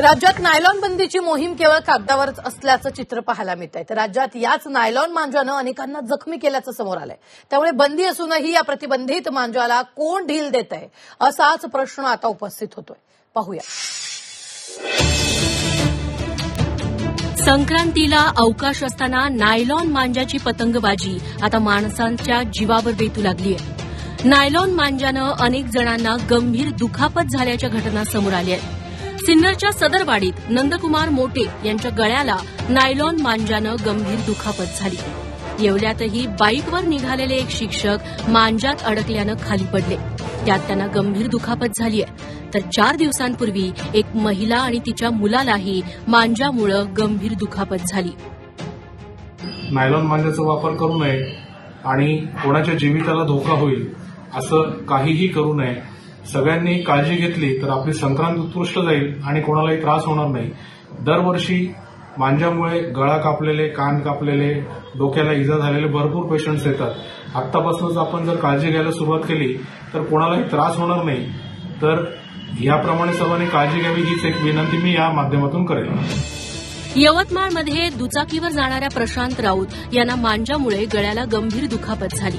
राज्यात नायलॉन बंदीची मोहीम केवळ कागदावरच असल्याचं चित्र पाहायला मिळत आहे तर राज्यात याच नायलॉन मांजानं अनेकांना जखमी केल्याचं समोर आलंय. त्यामुळे बंदी असूनही या प्रतिबंधित मांजाला कोण ढील देत आहे असाच प्रश्न आता उपस्थित होतोय. पाहूया. संक्रांतीला अवकाश असताना नायलॉन मांजाची पतंगबाजी आता माणसांच्या जीवावर बेतू लागली आहे नायलॉन मांजानं अनेक जणांना गंभीर दुखापत झाल्याच्या घटना समोर आल्या आहेत. सिन्नरच्या सदरवाडीत नंदकुमार मोटे यांच्या गळ्याला नायलॉन मांजानं गंभीर दुखापत झाली. येवल्यातही बाईकवर निघालेले एक शिक्षक मांजात अडकल्यानं खाली पडले. त्यात त्यांना गंभीर दुखापत झाली आहे तर चार दिवसांपूर्वी एक महिला आणि तिच्या मुलालाही मांजामुळे गंभीर दुखापत झाली. नायलॉन मांजाचा वापर करू नये आणि कोणाच्या जीविताला धोका होईल असं काहीही करू नये. सगळ्यांनी काळजी घेतली तर आपली संक्रांत उत्कृष्ट जाईल आणि कोणालाही त्रास होणार नाही. दरवर्षी मांज्यामुळे गळा कापलेले कान कापलेले डोक्याला इजा झालेले भरपूर पेशंट्स येतात. आत्तापासूनच आपण जर काळजी घ्यायला सुरुवात केली तर कोणालाही त्रास होणार नाही. तर याप्रमाणे सर्वांनी काळजी घ्यावी हीच एक विनंती मी या माध्यमातून करेन. यवतमाळमध्ये दुचाकीवर जाणाऱ्या प्रशांत राऊत यांना मांजामुळे गळ्याला गंभीर दुखापत झाली.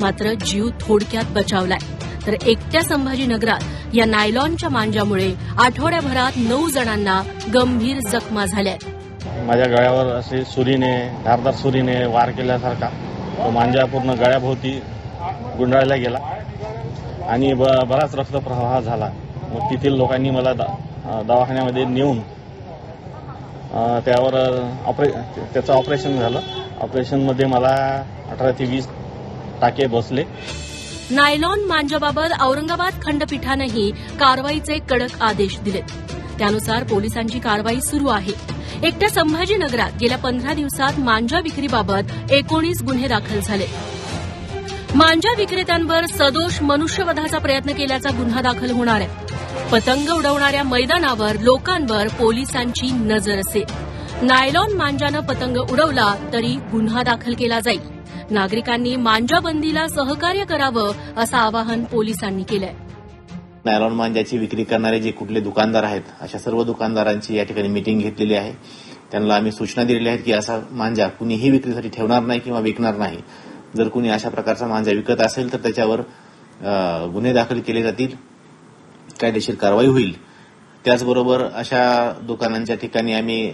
मात्र जीव थोडक्यात बचावलाय. तर एकट्या संभाजीनगरात या नायलॉनच्या मांजामुळे आठवड्याभरात नऊ जणांना गंभीर जखमा झाल्या माझ्या गळ्यावर असे सुरीने धारदार सुरीने वार केल्यासारखा तो मांजा पूर्ण गळ्याभोवती गुंडाळला गेला आणि ब बराच रक्तप्रवाह झाला. मग तेथील लोकांनी मला दवाखान्यामध्ये नेऊन त्यावर ऑपरे त्याचं ऑपरेशन झालं. ऑपरेशनमध्ये मला अठरा ते वीस टाके बसले. नायलॉन मांजाबाबत औरंगाबाद खंडपीठानंही कारवाईचे कडक आदेश दिलेत. त्यानुसार पोलिसांची कारवाई सुरू आहे. एकट्या संभाजीनगरात गेल्या पंधरा दिवसात मांजा विक्रीबाबत एकोणीस गुन्हे दाखल झाले. मांजा विक्रेत्यांवर सदोष मनुष्यवधाचा प्रयत्न केल्याचा गुन्हा दाखल होणार आहे. पतंग उडवणाऱ्या मैदानावर लोकांवर पोलिसांची नजर असेल. नायलॉन मांजानं पतंग उडवला तरी गुन्हा दाखल केला जाईल. नागरिकांनी मांजा बंदीला सहकार्य करावं असं आवाहन पोलिसांनी केलंय. नायलॉन मांजाची विक्री करणारे जे कुठले दुकानदार आहेत अशा सर्व दुकानदारांची या ठिकाणी मिटिंग घेतलेली आहे. त्यांना आम्ही सूचना दिलेल्या आहेत की असा मांजा कुणीही विक्रीसाठी ठेवणार नाही किंवा विकणार नाही. जर कुणी अशा प्रकारचा मांजा विकत असेल तर त्याच्यावर गुन्हे दाखल केले जातील. कायदेशीर कारवाई होईल. त्याचबरोबर अशा दुकानांच्या ठिकाणी आम्ही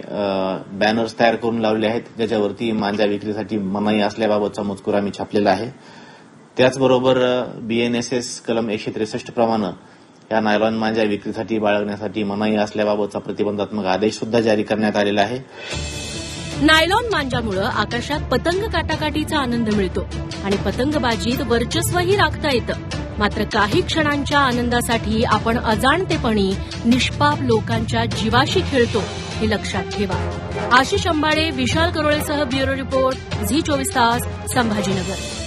बॅनर्स तयार करून लावले आहेत ज्याच्यावरती मांजा विक्रीसाठी मनाई असल्याबाबतचा मजकूर आम्ही छापलेला आहे. त्याचबरोबर बीएनएसएस कलम एकशे त्रेसष्ट प्रमाणे या नायलॉन मांजा विक्रीसाठी बाळगण्यासाठी मनाई असल्याबाबतचा प्रतिबंधात्मक आदेश सुद्धा जारी करण्यात आलेला आहे. नायलॉन मांजामुळे आकाशात पतंग काटाकाटीचा आनंद मिळतो आणि पतंगबाजीत वर्चस्वही राखता येतं. मात्र काही क्षणांच्या आनंदासाठी आपण अजाणतेपणी निष्पाप लोकांच्या जीवाशी खेळतो हे लक्षात ठेवा. आशिष अंबाडे विशाल करोळेसह ब्युरो रिपोर्ट झी चोवीस तास संभाजीनगर.